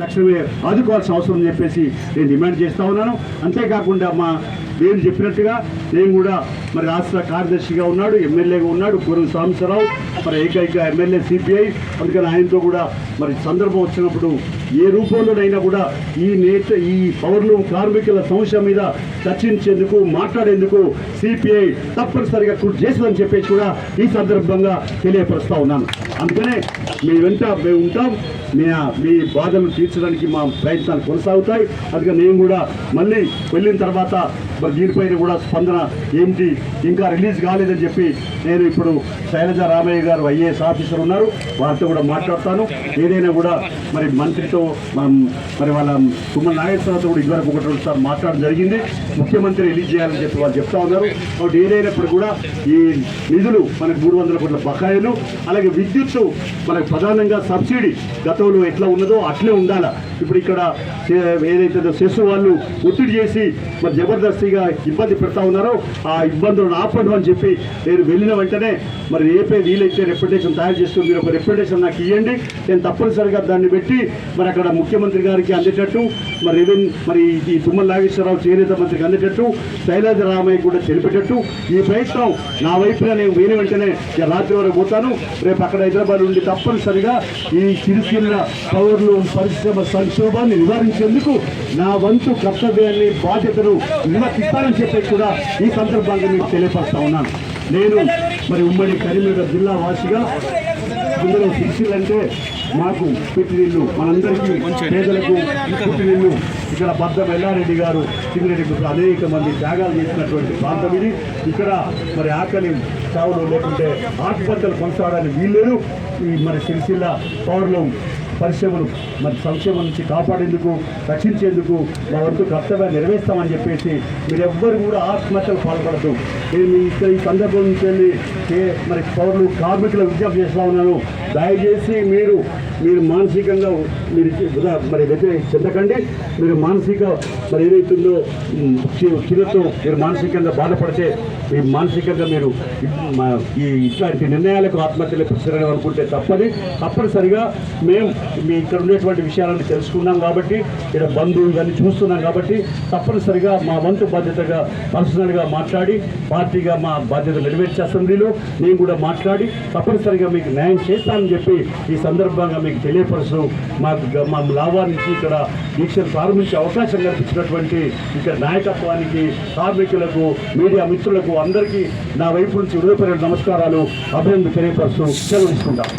తక్షణమే ఆదుకోవాల్సిన అవసరం అని చెప్పేసి నేను డిమాండ్ చేస్తూ ఉన్నాను. అంతేకాకుండా మా నేను చెప్పినట్టుగా నేను కూడా మరి రాష్ట్ర కార్యదర్శిగా ఉన్నాడు ఎమ్మెల్యేగా ఉన్నాడు పూర్వ సాంబశివరావు మరి ఏకైక ఎమ్మెల్యే సిపిఐ అందుకని ఆయనతో కూడా మరి సందర్భం వచ్చినప్పుడు ఏ రూపంలోనైనా కూడా ఈ నేత ఈ పౌరులు కార్మికుల సమస్య మీద చర్చించేందుకు మాట్లాడేందుకు సిపిఐ తప్పనిసరిగా కృషి చేసిందని చెప్పేసి కూడా ఈ సందర్భంగా తెలియపరుస్తూ ఉన్నాను. అందుకనే మీ వెంట మేము ఉంటాం. మీ మీ బాధలు తీర్చడానికి మా ప్రయత్నాలు కొనసాగుతాయి. అందుకని నేను కూడా మళ్ళీ వెళ్ళిన తర్వాత మరి దీనిపైన కూడా స్పందన ఏమిటి? ఇంకా రిలీజ్ కాలేదని చెప్పి నేను ఇప్పుడు శైలజ రామయ్య గారు ఐఏఎస్ ఆఫీసర్ ఉన్నారు. వారితో కూడా మాట్లాడతాను. ఏదైనా కూడా మరి మంత్రితో మరి వాళ్ళ కుమ్మల నాగేశ్వరరావుతో కూడా ఇదివరకు ఒకటి సార్ మాట్లాడడం జరిగింది. ముఖ్యమంత్రి రిలీజ్ చేయాలని చెప్పి వాళ్ళు చెప్తా ఉన్నారు. కాబట్టి ఏదైనప్పుడు కూడా ఈ నిధులు మనకు మూడు వందల కోట్ల బకాయిలు అలాగే విద్యుత్ విద్యుత్తు మనకు ప్రధానంగా సబ్సిడీ గతంలో ఎట్లా ఉన్నదో అట్లే ఉండాలా. ఇప్పుడు ఇక్కడ ఏదైతే సెస్ వాళ్ళు ఒత్తిడి చేసి మరి జబర్దస్తిగా ఇబ్బంది పెడతా ఉన్నారో ఆ ఇబ్బందులను ఆపడం అని చెప్పి నేను వెళ్ళిన వెంటనే మరి రేపే వీలైతే రెప్యుటేషన్ తయారు చేస్తూ మీరు ఒక రెప్యుటేషన్ నాకు ఇవ్వండి నేను తప్పనిసరిగా దాన్ని పెట్టి మరి అక్కడ ముఖ్యమంత్రి గారికి అందేటట్టు మరి రెవెన్ మరి ఈ తుమ్మల నాగేశ్వరరావు చేనేత మంత్రికి అందేటట్టు శైలజ రామయ్య కూడా తెలిపేటట్టు ఈ ప్రయత్నం నా వైపున నేను వేని వెంటనే రాత్రి వరకు పోతాను. రేపు అక్కడ హైదరాబాద్ నుండి తప్పనిసరిగా ఈ చిరుసిల్ల పౌరులు పరిశ్రమ సంక్షోభాన్ని నివారించేందుకు నా వంతు కర్తవ్యాన్ని బాధ్యతను నిర్వర్తిస్తానని చెప్పి కూడా ఈ సందర్భంగా మీకు తెలియపరుస్తా ఉన్నాను. నేను మరి ఉమ్మడి కరీంనగర్ జిల్లా వాసిగా ఇందులో శిక్షలు అంటే మాకు పుట్టినిల్లు మనందరికీ పేదలకు పుట్టినిల్లు. ఇక్కడ బద్దం వెల్లారెడ్డి గారు సింగిరెడ్డి అనేక మంది త్యాగాలు చేసినటువంటి ప్రాంతం ఇది. ఇక్కడ మరి ఆకలి సేవలు లేకుంటే ఆత్మహత్యలు కొనసాగడానికి వీల్లేదు. ఈ మరి సిరిసిల్ల పౌరులు పరిశ్రమలు మరి సంక్షేమం నుంచి కాపాడేందుకు రక్షించేందుకు మా వంతు కర్తవ్యాన్ని నెరవేర్స్తామని చెప్పేసి మీరెవ్వరు కూడా ఆత్మహత్యలు పాల్పడద్దు. నేను ఇక్కడ ఈ సందర్భం నుంచి వెళ్ళి ఏ- మరి పౌరులు కార్మికుల విజ్ఞప్తి చేస్తా ఉన్నాను. దయచేసి మీరు మీరు మానసికంగా మీరు మరి చెందకండి. మీరు మానసిక మరి ఏదైతుందో ఉమ్, మీరు మానసికంగా బాధపడితే మీ మానసికంగా మీరు ఈ ఇట్లాంటి నిర్ణయాలకు ఆత్మహత్యలు ప్రసరణ అనుకుంటే తప్పని తప్పనిసరిగా మేము మీ ఇక్కడ ఉండేటువంటి విషయాలను తెలుసుకున్నాం కాబట్టి ఇక్కడ బంధువులు కానీ చూస్తున్నాం కాబట్టి తప్పనిసరిగా మా వంతు బాధ్యతగా పర్సనల్గా మాట్లాడి పార్టీగా మా బాధ్యత నెరవేర్చే అసెంబ్లీలో నేను కూడా మాట్లాడి తప్పనిసరిగా మీకు న్యాయం చేస్తానని చెప్పి ఈ సందర్భంగా మీకు తెలియపరచడం మాకు మా లాభానికి ఇక్కడ దీక్షను ప్రారంభించే అవకాశం కల్పించినటువంటి ఇక్కడ నాయకత్వానికి కార్మికులకు మీడియా మిత్రులకు అందరికీ నా వైపు నుంచి హృదయపూర్వక నమస్కారాలు అభినందన తెలియపరుస్తూ సెలవు తీసుకుంటాం.